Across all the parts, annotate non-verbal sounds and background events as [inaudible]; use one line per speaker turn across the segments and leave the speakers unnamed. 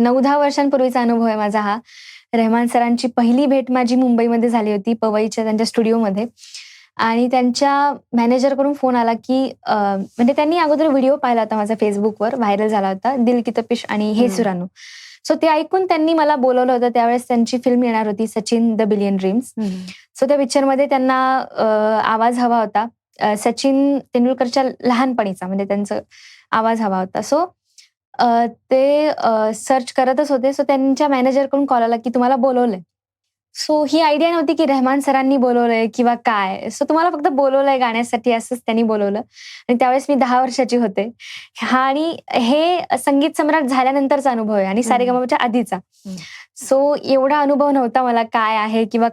नऊ दहा वर्षांपूर्वीचा अनुभव आहे माझा हा. रेहमान सरांची पहिली भेट माझी मुंबईमध्ये झाली होती पवईच्या त्यांच्या स्टुडिओमध्ये. आणि त्यांच्या मॅनेजरकडून फोन आला की म्हणजे त्यांनी अगोदर व्हिडिओ पाहिला होता माझा फेसबुकवर व्हायरल झाला होता दिल की तपिश आणि हे. सुरानू. सो ते ऐकून त्यांनी मला बोलवलं होतं त्यावेळेस त्यांची फिल्म येणार होती Sachin the billion dreams. So त्या पिक्चरमध्ये त्यांना आवाज हवा होता. सचिन तेंडुलकरच्या लहानपणीचा म्हणजे त्यांचा आवाज हवा होता. सो ते सर्च करतच होते. सो त्यांच्या मॅनेजरकडून कॉल आला की तुम्हाला बोलवलंय. सो ही आयडिया नव्हती की रेहमान सरांनी बोलवलंय किंवा काय. सो तुम्हाला फक्त बोलवलंय गाण्यासाठी असंच त्यांनी बोलवलं. आणि त्यावेळेस मी दहा वर्षाची होते. हा आणि हे संगीत सम्राट झाल्यानंतरचा अनुभव आहे आणि सारेगमच्या आधीचा. सो एवढा अनुभव नव्हता मला काय आहे किंवा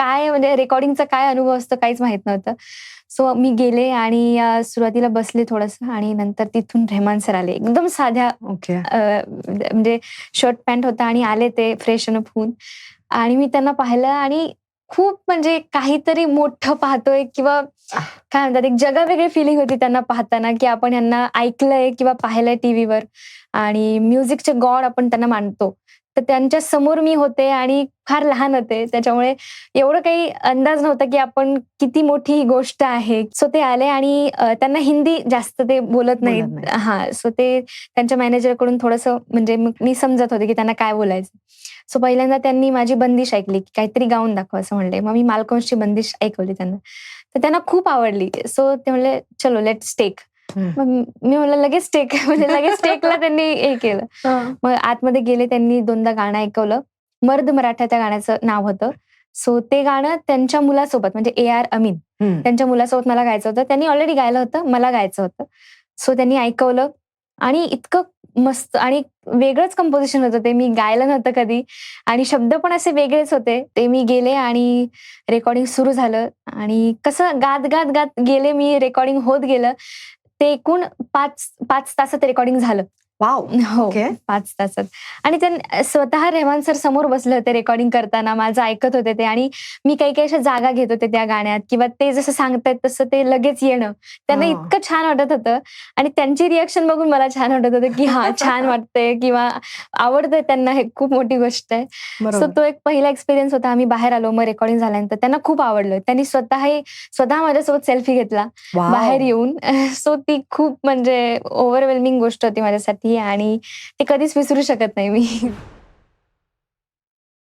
काय म्हणजे रेकॉर्डिंगचा काय अनुभव असतो काहीच माहीत नव्हतं. सो मी गेले आणि सुरुवातीला बसले थोडंसं आणि नंतर तिथून रेहमान सर आले. एकदम साध्या म्हणजे शर्ट पॅन्ट होता आणि आले ते फ्रेश अप होऊन. आणि मी त्यांना पाहिलं आणि खूप म्हणजे काहीतरी मोठं पाहतोय किंवा काय म्हणतात एक जगावेगळी फिलिंग होती त्यांना पाहताना की आपण यांना ऐकलंय किंवा पाहिलंय टीव्हीवर आणि म्युझिकचे गॉड आपण त्यांना मानतो. तर त्यांच्यासमोर मी होते आणि फार लहान होते. त्याच्यामुळे एवढं काही अंदाज नव्हता की आपण किती मोठी ही गोष्ट आहे. सो ते आले आणि त्यांना हिंदी जास्त ते बोलत नाही. हा सो ते त्यांच्या मॅनेजरकडून थोडंसं म्हणजे मी समजत होते की त्यांना काय बोलायचं. सो पहिल्यांदा त्यांनी माझी बंदिश ऐकली की काहीतरी गाऊन दाखव असं म्हणले. मग मी मालकोंची बंदिश ऐकवली त्यांना. तर त्यांना खूप आवडली. सो ते म्हणले चलो लेट स्टेक मग मी म्हणलं लगेच स्टेक [laughs] म्हणजे लगेच स्टेकला त्यांनी हे केलं. मग आतमध्ये गेले त्यांनी दोनदा गाणं ऐकवलं. मर्द मराठा त्या गाण्याचं नाव होतं. सो ते गाणं त्यांच्या मुलासोबत म्हणजे ए आर अमीन त्यांच्या मुलासोबत मला गायचं होतं. त्यांनी ऑलरेडी गायलं होतं मला गायचं होतं. सो त्यांनी ऐकवलं. आणि इतकं मस्त आणि वेगळंच कंपोजिशन होतं ते. मी गायलं नव्हतं कधी. आणि शब्द पण असे वेगळेच होते. ते मी गेले आणि रेकॉर्डिंग सुरू झालं. आणि कसं गात गात गात गेले मी रेकॉर्डिंग होत गेलं. ते एकूण पाच पाच तासात रेकॉर्डिंग झालं.
वाव [laughs]
हो
ओके.
पाच तासात. आणि ते स्वतः रेहमान सर समोर बसले होते रेकॉर्डिंग करताना माझं ऐकत होते ते. आणि मी काही काही अशा जागा घेत होते त्या गाण्यात किंवा ते जसं सांगतायत तसं ते लगेच येणं. त्यांना. इतकं छान वाटत होतं. आणि त्यांची रिॲक्शन बघून मला छान वाटत होतं की हा छान [laughs] वाटतंय किंवा आवडतंय त्यांना हे खूप मोठी गोष्ट आहे. सो तो एक पहिला एक्सपिरियन्स होता. आम्ही बाहेर आलो मग रेकॉर्डिंग झाल्यानंतर. त्यांना खूप आवडलं. त्यांनी स्वतःही स्वतः माझ्यासोबत सेल्फी घेतला. बाहेर येऊन. [laughs] सो ती खूप म्हणजे ओव्हरवेल्मिंग गोष्ट होती माझ्यासाठी. आणि ते कधीच विसरू शकत नाही मी.